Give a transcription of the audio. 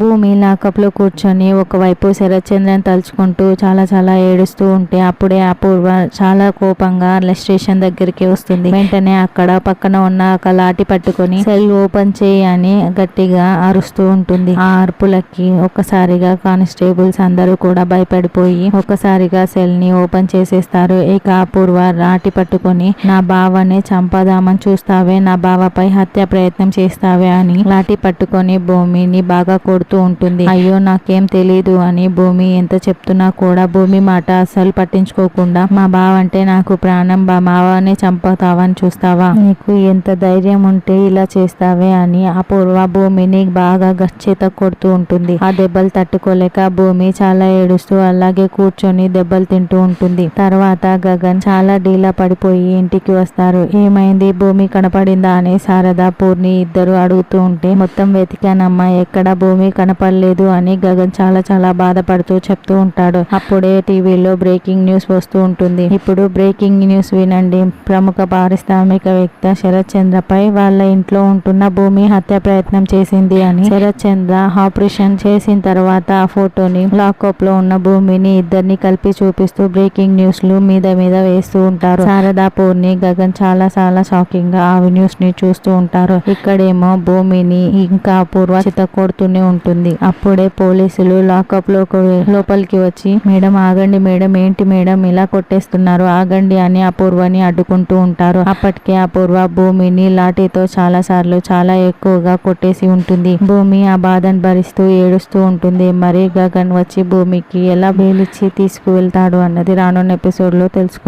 భూమి లాకప్లో కూర్చొని ఒకవైపు శరత్చంద్రని తలుచుకుంటూ చాలా చాలా ఏడుస్తూ ఉంటే అప్పుడే అపూర్వ చాలా కోపంగా స్టేషన్ దగ్గరికి వస్తుంది. వెంటనే అక్కడ పక్కన ఉన్న ఒక లాఠీ పట్టుకొని సెల్ ఓపెన్ చేయని గట్టిగా అరుస్తూ ఉంటుంది. ఆ అరుపులకి ఒక్కసారిగా కానిస్టేబుల్స్ అందరూ కూడా భయపడిపోయి ఒక్కసారిగా సెల్ని ఓపెన్ చేసేస్తారు. ఇక అపూర్వ రాటి పట్టుకొని నా బావని చంపదామని చూస్తావే నా బావపై హత్య ప్రయత్నం చేస్తావే అని లాఠీ పట్టుకొని భూమిని బాగా కొడుతూ ఉంటుంది. అయ్యో నాకేం తెలీదు అని భూమి ఎంత చెప్తున్నా కూడా భూమి మాట అస్సలు పట్టించుకోకుండా మా బావ అంటే నాకు ప్రాణం బా మావాని చంపుతావని చూస్తావా? నీకు ఎంత ధైర్యం ఉంటే ఇలా చేస్తావే అని అపూర్వ భూమిని బాగా గచ్చేత కొడుతూ ఉంటుంది. ఆ దెబ్బలు తట్టుకోలేక భూమి చాలా ఏడుస్తూ అలాగే కూర్చొని దెబ్బలు తింటూ ఉంటుంది. తర్వాత గగన్ చాలా డీలా పడిపోయి ఇంటికి వస్తారు. ఏమైంది? భూమి కనపడిందా? అని శారద పూర్ణి ఇద్దరు అడుగుతూ ఉంటే మొత్తం వెతికానమ్మా ఎక్కడ భూమి కనపడలేదు అని గగన్ చాలా చాలా బాధపడుతూ చెప్తూ ఉంటాడు. అప్పుడే టీవీలో బ్రేకింగ్ న్యూస్ వస్తూ ఉంటుంది. ఇప్పుడు బ్రేకింగ్ న్యూస్ వినండి. ప్రముఖ పారిశ్రామికవేత్త శరత్ చంద్రపై వాళ్ళ ఇంట్లో ఉంటున్న భూమి హత్య ప్రయత్నం చేసింది అని శరత్ చంద్ర ఆపరేషన్ చేసిన తర్వాత ఆ ఫోటోని లాకప్లో ఉన్న భూమిని ఇద్దరిని కలిపి చూపిస్తూ బ్రేకింగ్ న్యూస్లు మీద మీద వేస్తూ ఉంటారు. శారదా పూర్ణి గగన్ చాలా చాలా షాకింగ్గా ఆ న్యూస్ని చూస్తూ ఉంటారు. ఇక్కడేమో భూమిని ఇంకా పూర్వ చిత కొడుతూనే ఉంటుంది అప్పుడే పోలీసులు లాకప్లో లోపలికి వచ్చి మేడం ఆగండి మేడం ఏంటి మేడం ఇలా కొట్టేస్తున్నారు ఆగండి అని అపూర్వని అడ్డుకుంటూ ఉంటారు. అప్పటికే అపూర్వ భూమిని లాఠీతో చాలా సార్లు చాలా ఎక్కువగా కొట్టేసి ఉంటుంది. భూమి ఆ బాధను భరిస్తూ ఏడుస్తూ ఉంటుంది. మరి గగన్ వచ్చి భూమికి ఎలా వేలిచ్చి తీసుకువెళ్తాడు అన్నది రానున్న ఎపిసోడ్లో తెలుసుకుందాం.